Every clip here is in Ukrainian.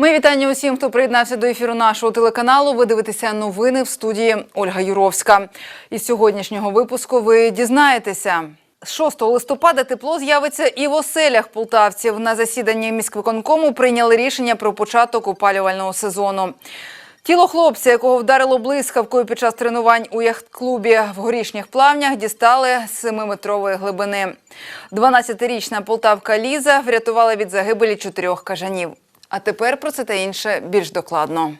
Ми вітання усім, хто приєднався до ефіру нашого телеканалу. Ви дивитеся новини в студії Ольга Юровська. Із сьогоднішнього випуску ви дізнаєтеся. З 6 листопада тепло з'явиться і в оселях полтавців. На засіданні міськвиконкому прийняли рішення про початок опалювального сезону. Тіло хлопця, якого вдарило блискавкою під час тренувань у яхт-клубі в горішніх плавнях, дістали з 7-метрової глибини. 12-річна полтавка Ліза врятувала від загибелі чотирьох кажанів. А тепер про це та інше більш докладно.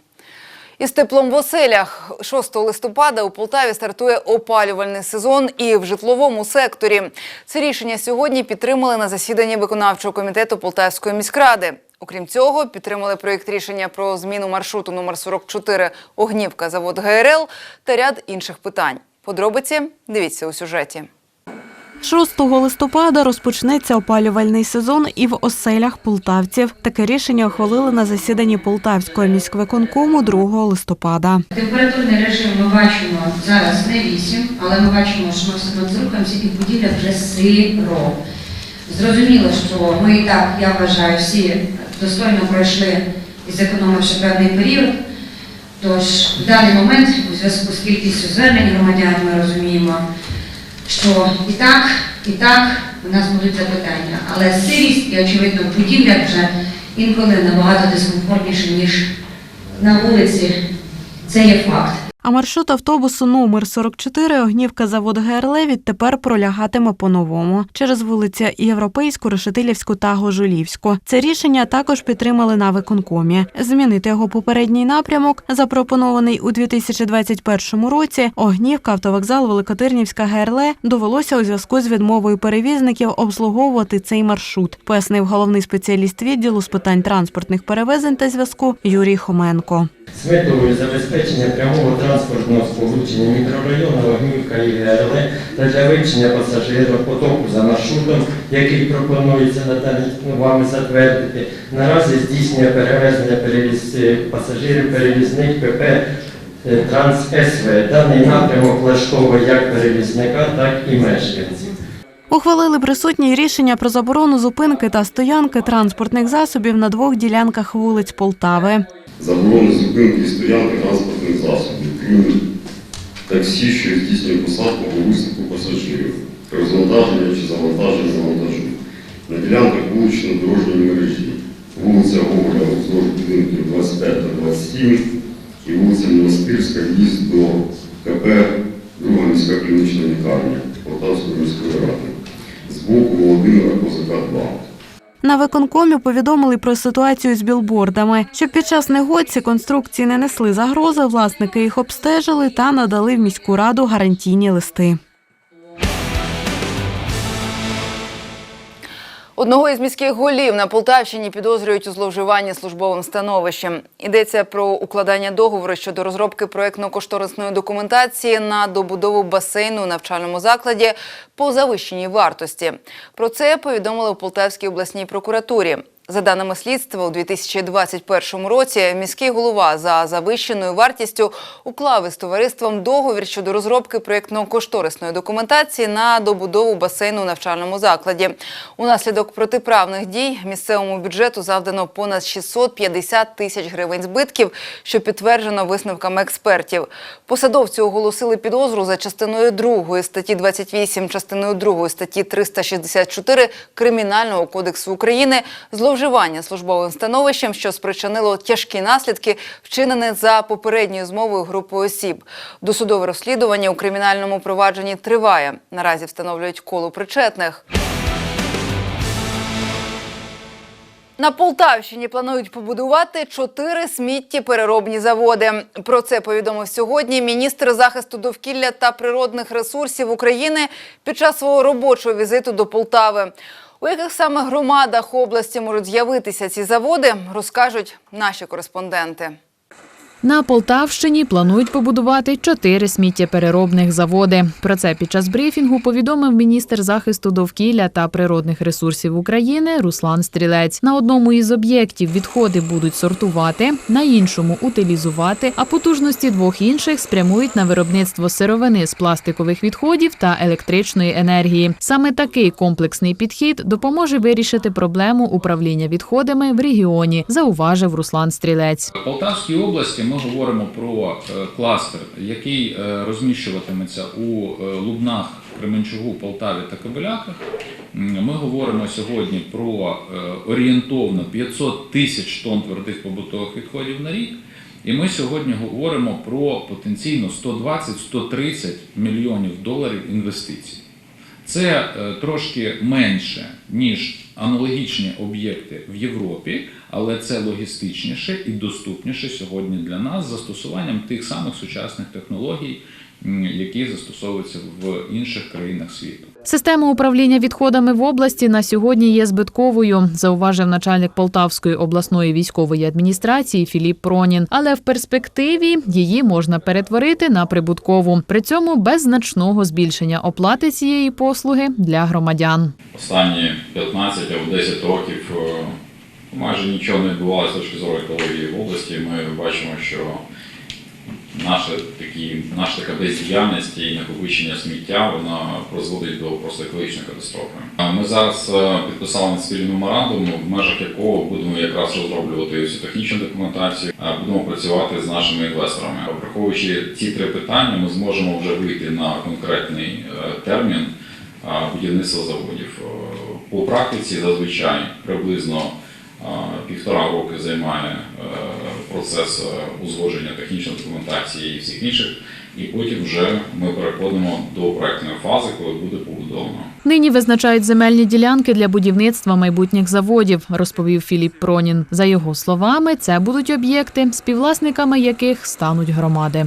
Із теплом в оселях 6 листопада у Полтаві стартує опалювальний сезон і в житловому секторі. Це рішення сьогодні підтримали на засіданні виконавчого комітету Полтавської міськради. Окрім цього, підтримали проєкт рішення про зміну маршруту номер 44 Огнівка завод ГРЛ та ряд інших питань. Подробиці дивіться у сюжеті. 6 листопада розпочнеться опалювальний сезон і в оселях полтавців. Таке рішення ухвалили на засіданні Полтавського міськвиконкому 2 листопада. Температурний режим ми бачимо зараз не 8, але ми бачимо, що ми все одно рухаємося і будівля вже сиро. Зрозуміло, що ми і так, я вважаю, всі достойно пройшли і зекономивши певний період. Тож в даний момент, у зв'язку з кількістю звернень громадян, ми розуміємо, що і так, і так у нас будуть запитання. Але сирість і, очевидно, в будівлях вже інколи набагато дискомфортніше, ніж на вулиці. Це є факт. А маршрут автобусу номер 44 Огнівка завод ГРЛ відтепер пролягатиме по-новому через вулиці Європейську, Решетилівську та Гожулівську. Це рішення також підтримали на виконкомі. Змінити його попередній напрямок, запропонований у 2021 році. Огнівка, автовокзал Великотирнівська ГРЛ довелося у зв'язку з відмовою перевізників обслуговувати цей маршрут, пояснив головний спеціаліст відділу з питань транспортних перевезень та зв'язку Юрій Хоменко. З метою забезпечення прямого транспортного сполучення мікрорайону Огнівка і ГРЛ та для вивчення пасажиропотоку за маршрутом, який пропонується вами затвердити, наразі здійснює перевезення перевіз... е, пасажирів перевізник ПП е, Транс СВ. Даний напрямок влаштовує як перевізника, так і мешканців. Ухвалили присутні рішення про заборону зупинки та стоянки транспортних засобів на двох ділянках вулиць Полтави. Заборони зупинки і стоянки транспортних засобів, крім таксі, що здійснює посадку або висадку пасажирів, розвантаження чи завантаження вантажу. На ділянках вулично-дорожньої мережі, вулиця Гоголя, вздовж будинків 25 та 27 і вулиця Монастирська, в'їзд до КП Друга міська клінічна лікарня Полтавської міської ради з боку Володимира Козака 2. На виконкомі повідомили про ситуацію з білбордами, щоб під час негод ці конструкції не несли загрози, власники їх обстежили та надали в міську раду гарантійні листи. Одного із міських голів на Полтавщині підозрюють у зловживанні службовим становищем. Йдеться про укладання договору щодо розробки проєктно-кошторисної документації на добудову басейну у навчальному закладі по завищеній вартості. Про це повідомили в Полтавській обласній прокуратурі. За даними слідства, у 2021 році міський голова за завищеною вартістю уклав із товариством договір щодо розробки проєктно-кошторисної документації на добудову басейну у навчальному закладі. Унаслідок протиправних дій місцевому бюджету завдано понад 650 тисяч гривень збитків, що підтверджено висновками експертів. Посадовці оголосили підозру за частиною 2 статті 28, частиною 2 статті 364 Кримінального кодексу України зловживання службовим становищем, що спричинило тяжкі наслідки, вчинене за попередньою змовою групи осіб. Досудове розслідування у кримінальному провадженні триває. Наразі встановлюють коло причетних. На Полтавщині планують побудувати чотири сміттєпереробні заводи. Про це повідомив сьогодні міністр захисту довкілля та природних ресурсів України під час свого робочого візиту до Полтави. У яких саме громадах області можуть з'явитися ці заводи, розкажуть наші кореспонденти. На Полтавщині планують побудувати чотири сміттєпереробних заводи. Про це під час брифінгу повідомив міністр захисту довкілля та природних ресурсів України Руслан Стрілець. На одному із об'єктів відходи будуть сортувати, на іншому утилізувати, а потужності двох інших спрямують на виробництво сировини з пластикових відходів та електричної енергії. Саме такий комплексний підхід допоможе вирішити проблему управління відходами в регіоні, зауважив Руслан Стрілець. Полтавській області ми говоримо про е, кластер, який е, розміщуватиметься у е, Лубнах, Кременчугу, Полтаві та Кобиляках. Ми говоримо сьогодні про орієнтовно 500 тисяч тонн твердих побутових відходів на рік. І ми сьогодні говоримо про потенційно 120-130 мільйонів доларів інвестицій. Це трошки менше, ніж аналогічні об'єкти в Європі, але це логістичніше і доступніше сьогодні для нас з застосуванням тих самих сучасних технологій, які застосовуються в інших країнах світу. Система управління відходами в області на сьогодні є збитковою, зауважив начальник Полтавської обласної військової адміністрації Філіп Пронін. Але в перспективі її можна перетворити на прибуткову, при цьому без значного збільшення оплати цієї послуги для громадян. Останні 15 або 10 років е, майже нічого не відбувалося з точки зору екології в області. Ми бачимо, що наша, такі, наша така бездіяльність і накопичення сміття вона призводить до просто екологічної катастрофи. Ми зараз е, підписали спільний меморандум, в межах якого будемо якраз розроблювати всю технічну документацію, будемо працювати з нашими інвесторами. Враховуючи ці три питання, ми зможемо вже вийти на конкретний е, термін будівництва заводів. Е, По практиці зазвичай приблизно півтора роки займає е, процес е, узгодження технічної документації і всіх інших, і потім вже ми переходимо до проектної фази, коли буде побудовано. Нині визначають земельні ділянки для будівництва майбутніх заводів, розповів Філіп Пронін. За його словами, це будуть об'єкти, співвласниками яких стануть громади.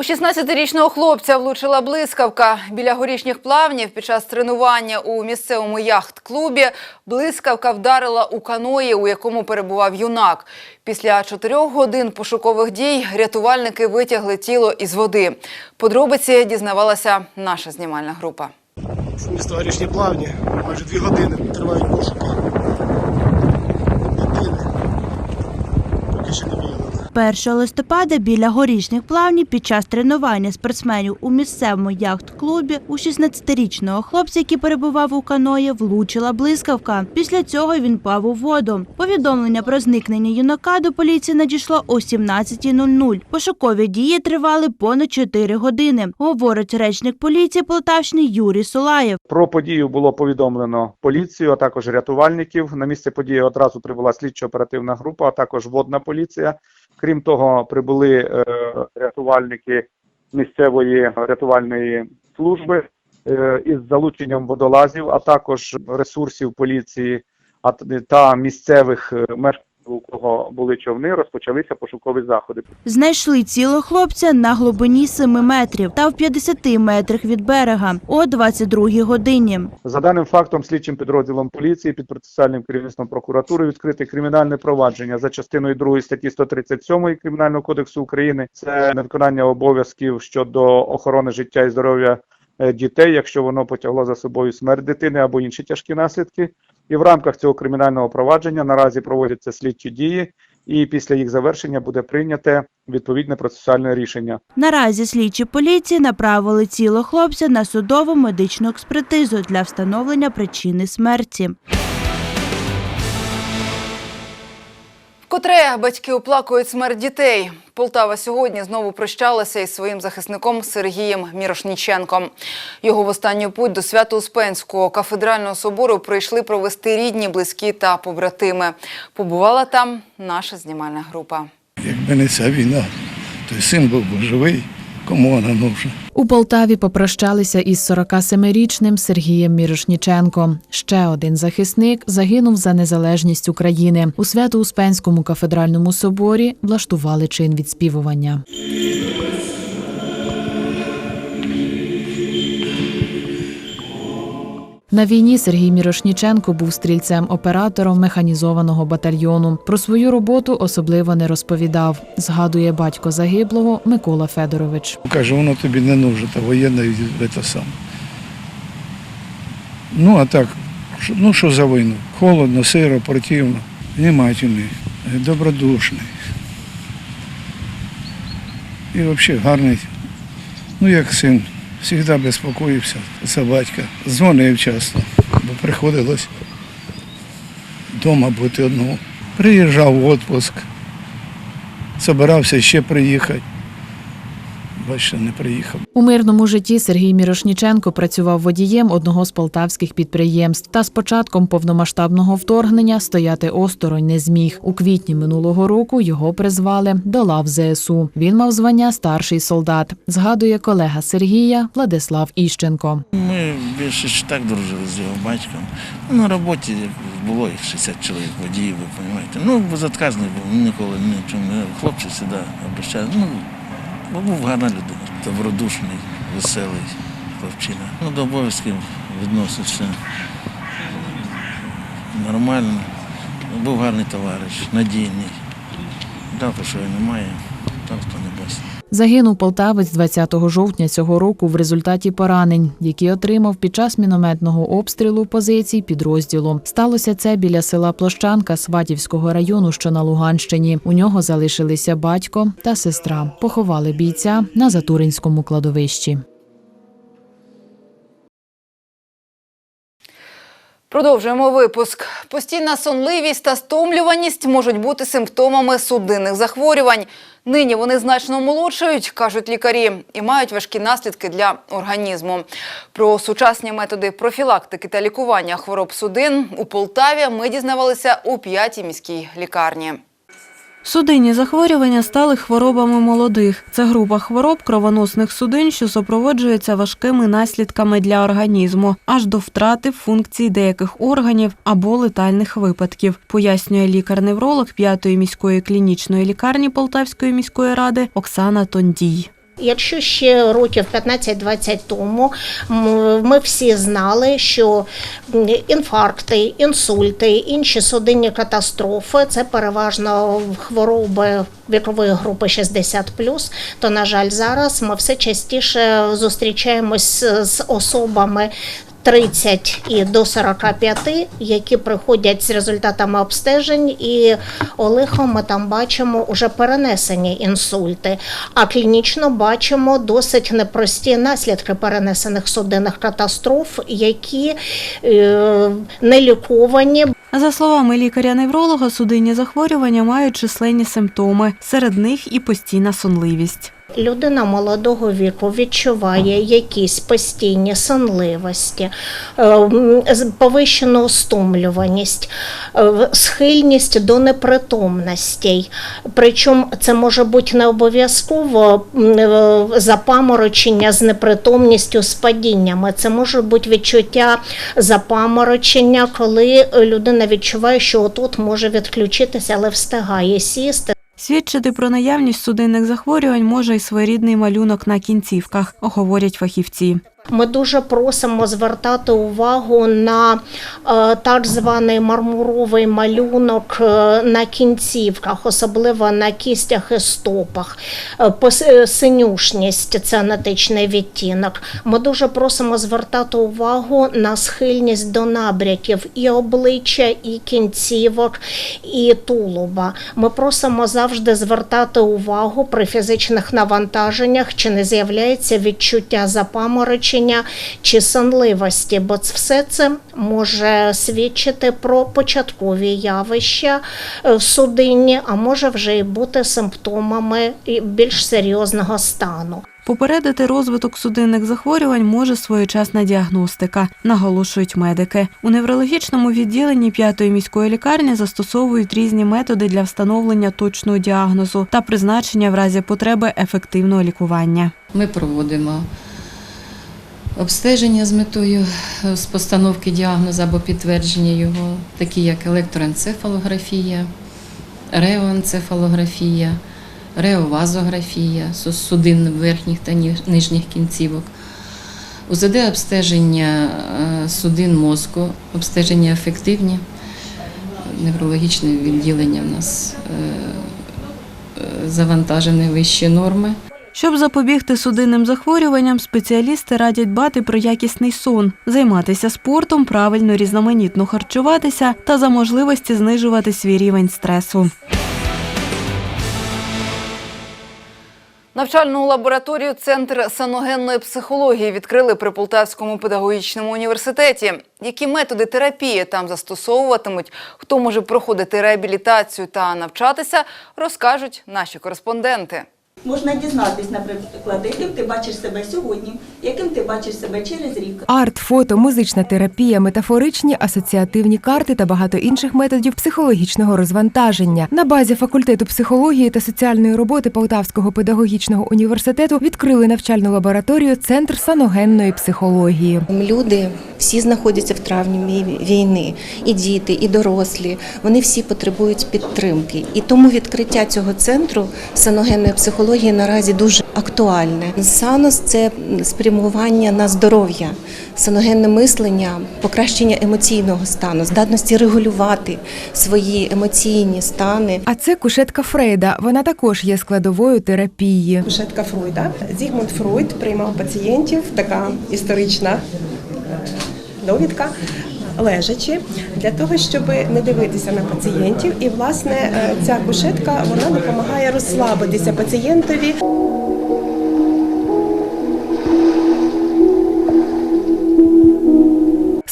У 16-річного хлопця влучила блискавка. Біля горішніх плавнів під час тренування у місцевому яхт-клубі блискавка вдарила у каної, у якому перебував юнак. Після чотирьох годин пошукових дій рятувальники витягли тіло із води. Подробиці дізнавалася наша знімальна група. місто Горішні Плавні. Майже дві години тривають пошуки дитини. Поки ще не виявлено. 1 листопада біля горішніх плавнів під час тренування спортсменів у місцевому яхт-клубі у 16-річного хлопця, який перебував у каної, влучила блискавка. Після цього він пав у воду. Повідомлення про зникнення юнака до поліції надійшло о 17.00. Пошукові дії тривали понад 4 години, говорить речник поліції Полтавщини Юрій Солаєв. Про подію було повідомлено поліцію, а також рятувальників. На місце події одразу прибула слідчо-оперативна група, а також водна поліція. Крім того, прибули е, рятувальники місцевої рятувальної служби е, із залученням водолазів, а також ресурсів поліції та місцевих е, мешканців, у кого були човни, розпочалися пошукові заходи. Знайшли тіло хлопця на глибині 7 метрів та в 50 метрах від берега о 22 годині. За даним фактом, слідчим підрозділом поліції під процесуальним керівництвом прокуратури відкрите кримінальне провадження за частиною 2 статті 137 Кримінального кодексу України. Це невиконання обов'язків щодо охорони життя і здоров'я е, дітей, якщо воно потягло за собою смерть дитини або інші тяжкі наслідки. І в рамках цього кримінального провадження наразі проводяться слідчі дії, і після їх завершення буде прийняте відповідне процесуальне рішення. Наразі слідчі поліції направили тіло хлопця на судову медичну експертизу для встановлення причини смерті. Вкотре батьки оплакують смерть дітей. Полтава сьогодні знову прощалася із своїм захисником Сергієм Мірошніченком. Його в останню путь до Свято-Успенського кафедрального собору прийшли провести рідні, близькі та побратими. Побувала там наша знімальна група. Якби не ця війна, то син був би живий, кому вона нужна. У Полтаві попрощалися із 47-річним Сергієм Мірошніченко. Ще один захисник загинув за незалежність України. У Свято-Успенському кафедральному соборі влаштували чин відспівування. На війні Сергій Мірошніченко був стрільцем-оператором механізованого батальйону. Про свою роботу особливо не розповідав. Згадує батько загиблого Микола Федорович. Каже, воно тобі не нужно, та воєнне це саме. Ну, а так, ну що за війну? Холодно, сиро, противно. Внимательний, добродушний. І взагалі гарний. Ну, як син, завжди безпокоївся за батька. Дзвонив часто, бо приходилось вдома бути одному. Приїжджав в відпуск, збирався ще приїхати. Бачите, не приїхав. У мирному житті Сергій Мірошніченко працював водієм одного з полтавських підприємств. Та з початком повномасштабного вторгнення стояти осторонь не зміг. У квітні минулого року його призвали до лав ЗСУ. Він мав звання старший солдат. Згадує колега Сергія Владислав Іщенко. Ми більше так дружили з його батьком. На роботі було їх 60 чоловік водіїв, ви розумієте. Ну, безотказний був, ніколи нічого не хлопці завжди обращали. Ну, бо був гарна людина, добродушний, веселий хлопчина. Ну, до обов'язків відносився нормально. Був гарний товариш, надійний. Жалко, що його немає, там хто не. Загинув полтавець 20 жовтня цього року в результаті поранень, які отримав під час мінометного обстрілу позицій підрозділу. Сталося це біля села Площанка Сватівського району, що на Луганщині. У нього залишилися батько та сестра. Поховали бійця на Затуринському кладовищі. Продовжуємо випуск. Постійна сонливість та стомлюваність можуть бути симптомами судинних захворювань. Нині вони значно молодшають, кажуть лікарі, і мають важкі наслідки для організму. Про сучасні методи профілактики та лікування хвороб судин у Полтаві ми дізнавалися у п'ятій міській лікарні. Судинні захворювання стали хворобами молодих. Це група хвороб кровоносних судин, що супроводжується важкими наслідками для організму, аж до втрати функцій деяких органів або летальних випадків, пояснює лікар-невролог 5-ї міської клінічної лікарні Полтавської міської ради Оксана Тондій. Якщо ще років 15-20 тому ми всі знали, що інфаркти, інсульти, інші судинні катастрофи це переважно хвороби вікової групи 60+, то, на жаль, зараз ми все частіше зустрічаємось з- особами 30 і до 45, які приходять з результатами обстежень, і олихом ми там бачимо уже перенесені інсульти. А клінічно бачимо досить непрості наслідки перенесених судинних катастроф, які е, не ліковані, За словами лікаря-невролога, судинні захворювання мають численні симптоми. Серед них і постійна сонливість. Людина молодого віку відчуває якісь постійні сонливості, е, повищену стомлюваність, е, схильність до непритомностей. Причому це може бути не обов'язково е, запаморочення з непритомністю з падіннями. Це може бути відчуття запаморочення, коли людина відчуває, що отут може відключитися, але встигає сісти. Свідчити про наявність судинних захворювань може й своєрідний малюнок на кінцівках, говорять фахівці. Ми дуже просимо звертати увагу на е, так званий мармуровий малюнок е, на кінцівках, особливо на кістях і стопах. Е, Синюшність це анатичний відтінок. Ми дуже просимо звертати увагу на схильність до набряків і обличчя, і кінцівок, і тулуба. Ми просимо завжди звертати увагу при фізичних навантаженнях, чи не з'являється відчуття запаморочення чи сонливості, бо це- все це може свідчити про початкові явища е, в судині, а може вже і бути симптомами більш серйозного стану. Попередити розвиток судинних захворювань може своєчасна діагностика, наголошують медики. У неврологічному відділенні п'ятої міської лікарні застосовують різні методи для встановлення точного діагнозу та призначення в разі потреби ефективного лікування. Ми проводимо обстеження з метою е, з постановки діагнозу або підтвердження його, такі як електроенцефалографія, реоенцефалографія, реовазографія судин верхніх та нижніх кінцівок. УЗД обстеження е, судин мозку, обстеження ефективні, неврологічне відділення в нас е, завантажене вищі норми. Щоб запобігти судинним захворюванням, спеціалісти радять дбати про якісний сон, займатися спортом, правильно різноманітно харчуватися та за можливості знижувати свій рівень стресу. Навчальну лабораторію Центр саногенної психології відкрили при Полтавському педагогічному університеті. Які методи терапії там застосовуватимуть, хто може проходити реабілітацію та навчатися, розкажуть наші кореспонденти. Можна дізнатись, наприклад, яким ти бачиш себе сьогодні, яким ти бачиш себе через рік. Арт, фото, музична терапія, метафоричні, асоціативні карти та багато інших методів психологічного розвантаження. На базі факультету психології та соціальної роботи Полтавського педагогічного університету відкрили навчальну лабораторію Центр саногенної психології. Люди всі знаходяться в травні війни, і діти, і дорослі. Вони всі потребують підтримки. І тому відкриття цього центру саногенної психології наразі дуже актуальне. Санос це спрямування на здоров'я, саногенне мислення, покращення емоційного стану, здатності регулювати свої емоційні стани. А це кушетка Фрейда. Вона також є складовою терапії. Кушетка Фройда. Зігмунд Фройд приймав пацієнтів, така історична довідка. Лежачи для того, щоб не дивитися на пацієнтів, і власне е, ця кушетка вона допомагає розслабитися пацієнтові.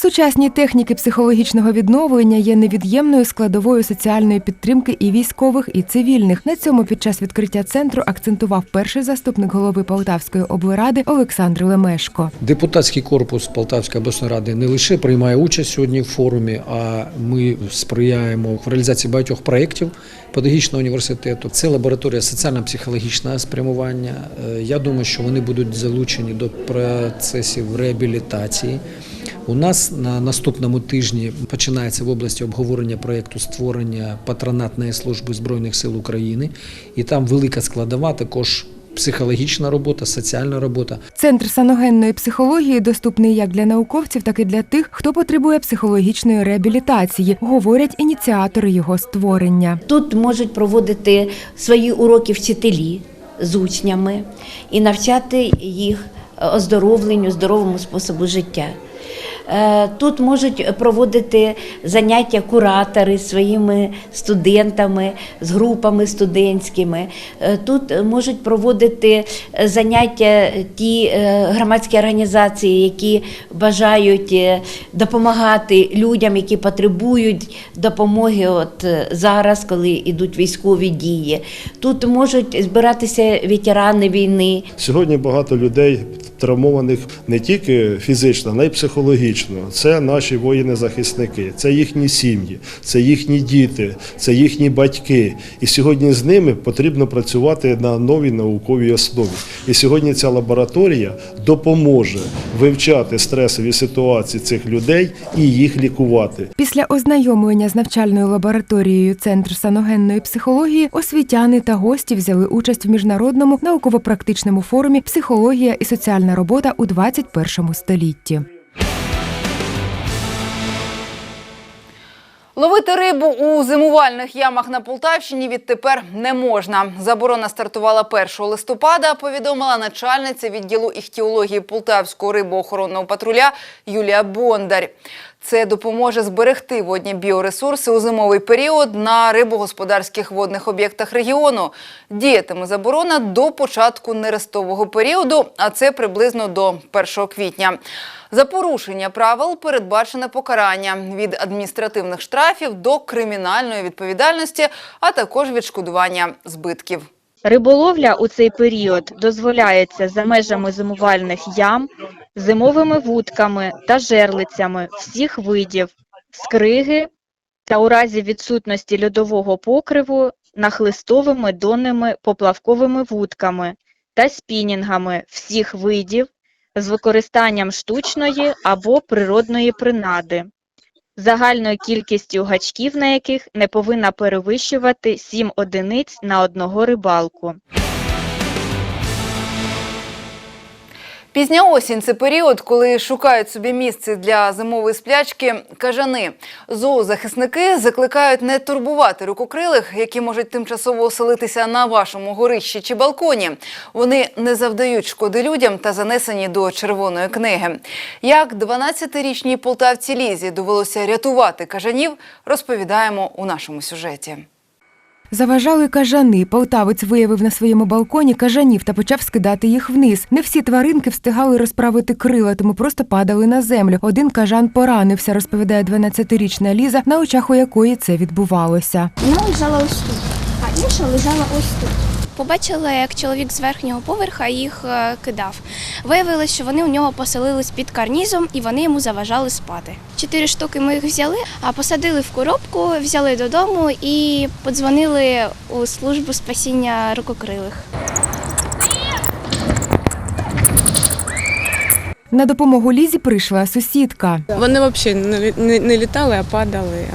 Сучасні техніки психологічного відновлення є невід'ємною складовою соціальної підтримки і військових, і цивільних. На цьому під час відкриття центру акцентував перший заступник голови Полтавської облради Олександр Лемешко. Депутатський корпус Полтавської обласної ради не лише приймає участь сьогодні в форумі, а ми сприяємо в реалізації багатьох проєктів педагогічного університету. Це лабораторія соціально-психологічного спрямування. Е, Я думаю, що вони будуть залучені до процесів реабілітації. У нас на наступному тижні починається в області обговорення проєкту створення патронатної служби Збройних сил України, і там велика складова також психологічна робота, соціальна робота. Центр саногенної психології доступний як для науковців, так і для тих, хто потребує психологічної реабілітації, говорять ініціатори його створення. Тут можуть проводити свої уроки вчителі з учнями і навчати їх оздоровленню, здоровому способу життя. Е, Тут можуть проводити заняття куратори своїми студентами, з групами студентськими. Е, Тут можуть проводити заняття ті е, громадські організації, які бажають допомагати людям, які потребують допомоги от зараз, коли йдуть військові дії. Тут можуть збиратися ветерани війни, Сьогодні багато людей травмованих не тільки фізично, але й психологічно. Це наші воїни-захисники, це їхні сім'ї, це їхні діти, це їхні батьки. І сьогодні з ними потрібно працювати на новій науковій основі. І сьогодні ця лабораторія допоможе вивчати стресові ситуації цих людей і їх лікувати. Після ознайомлення з навчальною лабораторією Центр саногенної психології освітяни та гості взяли участь в міжнародному науково-практичному форумі Психологія і соціальна робота у 21 столітті. Ловити рибу у зимувальних ямах на Полтавщині відтепер не можна. Заборона стартувала 1 листопада, повідомила начальниця відділу іхтіології Полтавського рибоохоронного патруля Юлія Бондар. Це допоможе зберегти водні біоресурси у зимовий період на рибогосподарських водних об'єктах регіону. Діятиме заборона до початку нерестового періоду, а це приблизно до 1 квітня. За порушення правил передбачене покарання від адміністративних штрафів до кримінальної відповідальності, а також відшкодування збитків. Риболовля у цей період дозволяється за межами зимувальних ям, зимовими вудками та жерлицями всіх видів, скриги та у разі відсутності льодового покриву нахлистовими донними поплавковими вудками та спінінгами всіх видів з використанням штучної або природної принади загальною кількістю гачків на яких не повинна перевищувати 7 одиниць на одного рибалку. Пізня осінь це період, коли шукають собі місце для зимової сплячки кажани. Зоозахисники закликають не турбувати рукокрилих, які можуть тимчасово оселитися на вашому горищі чи балконі. Вони не завдають шкоди людям та занесені до червоної книги. Як 12-річній полтавці Лізі довелося рятувати кажанів, розповідаємо у нашому сюжеті. Заважали кажани. Полтавець виявив на своєму балконі кажанів та почав скидати їх вниз. Не всі тваринки встигали розправити крила, тому просто падали на землю. Один кажан поранився, розповідає 12-річна Ліза, на очах у якої це відбувалося. Вона лежала ось тут, а інша лежала ось тут. Побачила, як чоловік з верхнього поверха їх е, кидав. Виявилось, що вони у нього поселились під карнізом і вони йому заважали спати. Чотири штуки ми їх взяли, а посадили в коробку, взяли додому і подзвонили у службу спасіння рукокрилих. На допомогу Лізі прийшла сусідка. Вони взагалі не, лі- не, не літали, а падали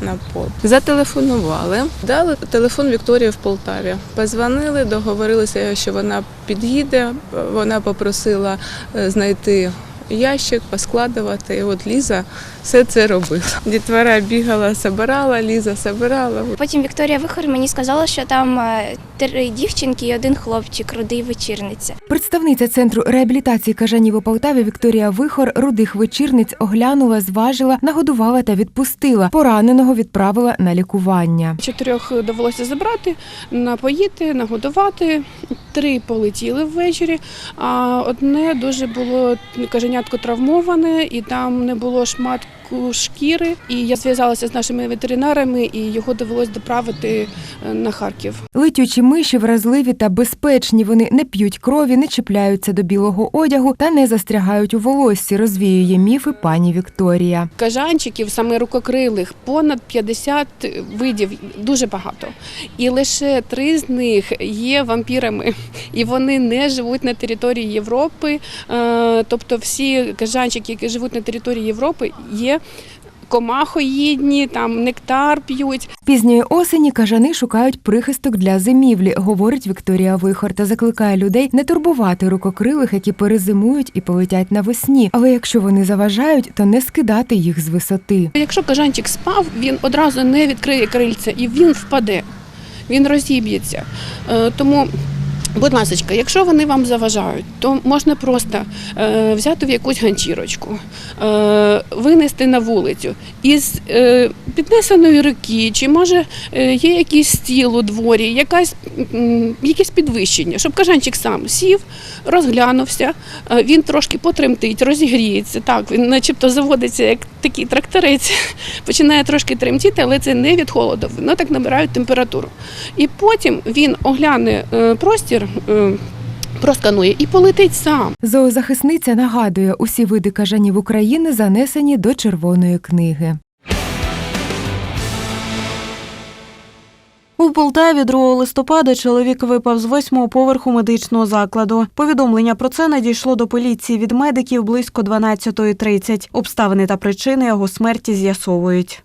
на пол. Зателефонували, дали телефон Вікторії в Полтаві. Позвонили, договорилися, що вона під'їде. Вона попросила е, знайти ящик, поскладувати. І от Ліза все це робила. Дітвора бігала, собирала, Ліза собирала. Потім Вікторія Вихор мені сказала, що там е, три дівчинки і один хлопчик, рудий вечірниця. Представниця центру реабілітації кажанів у Полтаві Вікторія Вихор рудих вечірниць оглянула, зважила, нагодувала та відпустила. Пораненого відправила на лікування. Чотирьох довелося забрати, напоїти, нагодувати. Три полетіли ввечері, а одне дуже було каженятко травмоване, і там не було шматку шкіри. І я зв'язалася з нашими ветеринарами, і його довелось доправити е, на Харків. Летючі миші вразливі та безпечні. Вони не п'ють крові, не чіпляються до білого одягу та не застрягають у волоссі. Розвіює міфи пані Вікторія. Кажанчиків, саме рукокрилих, понад 50 видів, дуже багато. І лише три з них є вампірами, і вони не живуть на території Європи. Е, Тобто всі кажанчики, які живуть на території Європи, є комахоїдні, там нектар п'ють. Пізньої осені кажани шукають прихисток для зимівлі, говорить Вікторія Вихор та закликає людей не турбувати рукокрилих, які перезимують і полетять навесні. Але якщо вони заважають, то не скидати їх з висоти. Якщо кажанчик спав, він одразу не відкриє крильця і він впаде, він розіб'ється. Е, Тому. Будь ласка, якщо вони вам заважають, то можна просто е, взяти в якусь ганчірочку, е, винести на вулицю із е, піднесеної руки, чи може е, є якийсь стіл у дворі, якась, м, якесь підвищення, щоб кажанчик сам сів, розглянувся, е, він трошки потремтить, розігріється. Так, він начебто заводиться як такий тракторець, починає трошки тремтіти, але це не від холоду, воно так набирають температуру. І потім він огляне е, простір, е, просканує і полетить сам. Зоозахисниця нагадує, усі види кажанів України занесені до червоної книги. У Полтаві 2 листопада чоловік випав з восьмого поверху медичного закладу. Повідомлення про це надійшло до поліції від медиків близько 12.30. Обставини та причини його смерті з'ясовують.